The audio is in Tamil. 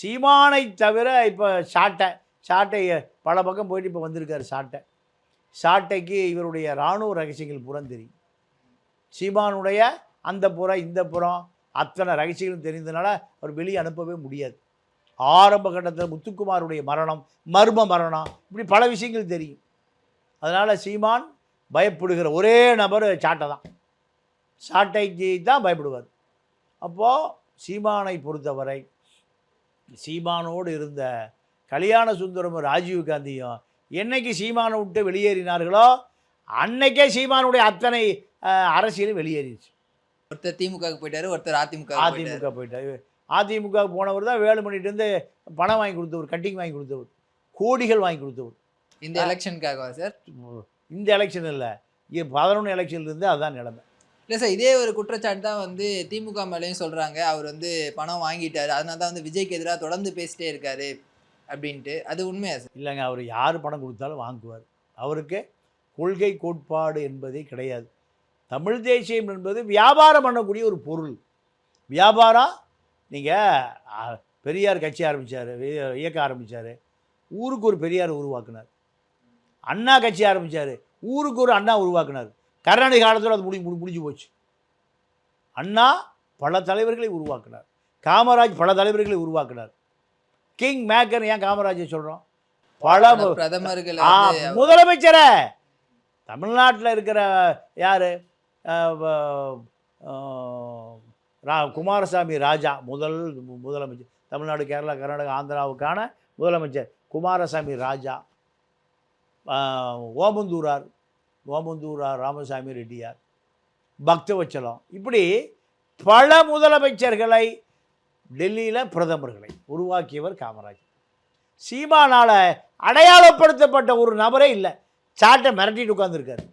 சீமானை தவிர இப்போ சாட்டை சாட்டை பல பக்கம் போயிட்டு இப்போ வந்திருக்காரு சாட்டை. சாட்டைக்கு இவருடைய இராணுவ ரகசியங்கள் புறம் தெரியும். சீமானுடைய அந்த புறம் இந்த புறம் அத்தனை ரகசியங்களும் தெரிந்ததுனால அவர் வெளியே அனுப்பவே முடியாது. ஆரம்ப கட்டத்தில் முத்துக்குமாருடைய மரணம் மர்ம மரணம் இப்படி பல விஷயங்கள் தெரியும். அதனால் சீமான் பயப்படுகிற ஒரே நபர் சாட்டை தான். சாட்டைக்கு தான் பயப்படுவார். அப்போது சீமானை பொறுத்தவரை சீமானோடு இருந்த கல்யாண சுந்தரமும் ராஜீவ் காந்தியும் என்னைக்கு சீமானை விட்டு வெளியேறினார்களோ அன்னைக்கே சீமானுடைய அத்தனை அஹ், அரசியலும் வெளியேறிடுச்சு ஒருத்தர் திமுக போயிட்டாரு ஒருத்தர் அதிமுக அதிமுக போயிட்டார். அதிமுக போனவர் தான் வேலுமணிகிட்டேருந்து பணம் வாங்கி கொடுத்தவர் கட்டிங் வாங்கி கொடுத்தவர் கோடிகள் வாங்கி கொடுத்தவர். இந்த எலெக்ஷனுக்காகவா சார் இந்த எலெக்ஷன் இல்லை. பதினொன்று எலெக்ஷன்லேருந்து அதுதான் நிலைமை. இல்லை சார் இதே ஒரு குற்றச்சாட்டு தான் வந்து திமுக மேலேயும் சொல்கிறாங்க அவர் வந்து பணம் வாங்கிட்டார். அதனால தான் வந்து விஜய்க்கு எதிராக தொடர்ந்து பேசிட்டே இருக்காரு அப்படின்ட்டு. அது உண்மையா சார் இல்லைங்க அவர் யார் பணம் கொடுத்தாலும் வாங்குவார். அவருக்கு கொள்கை கோட்பாடு என்பதே கிடையாது. தமிழ் தேசியம் என்பது வியாபாரம் பண்ணக்கூடிய ஒரு பொருள். வியாபாரம் நீங்கள் பெரியார் கட்சி ஆரம்பித்தார் இயக்க ஆரம்பித்தார் ஊருக்கு ஒரு பெரியார் உருவாக்குனார். அண்ணா கட்சி ஆரம்பித்தார் ஊருக்கு ஒரு அண்ணா உருவாக்குனார். கருணாநிதி காலத்தில் அது முடி முடி- முடிஞ்சு போச்சு. அண்ணா பல தலைவர்களை உருவாக்கினார். காமராஜ் பல தலைவர்களை உருவாக்கினார். கிங் மேக்கர் ஏன் காமராஜை சொல்கிறோம் பல பிரதமர்கள் முதலமைச்சரை! தமிழ்நாட்டில் இருக்கிற யார்? ரா குமாரசாமி ராஜா முதல் முதலமைச்சர். தமிழ்நாடு கேரளா கர்நாடகா ஆந்திராவுக்கான முதலமைச்சர் குமாரசாமி ராஜா. ஓமந்தூரார். ஓமந்தூரார் ராமசாமி ரெட்டியார் பக்தவச்சலம். இப்படி பல முதலமைச்சர்களை டெல்லியில் பிரதமர்களை உருவாக்கியவர் காமராஜ். சீமானால் அடையாளப்படுத்தப்பட்ட ஒரு நபரே இல்லை. சாட்டை மிரட்டிட்டு உட்காந்துருக்காரு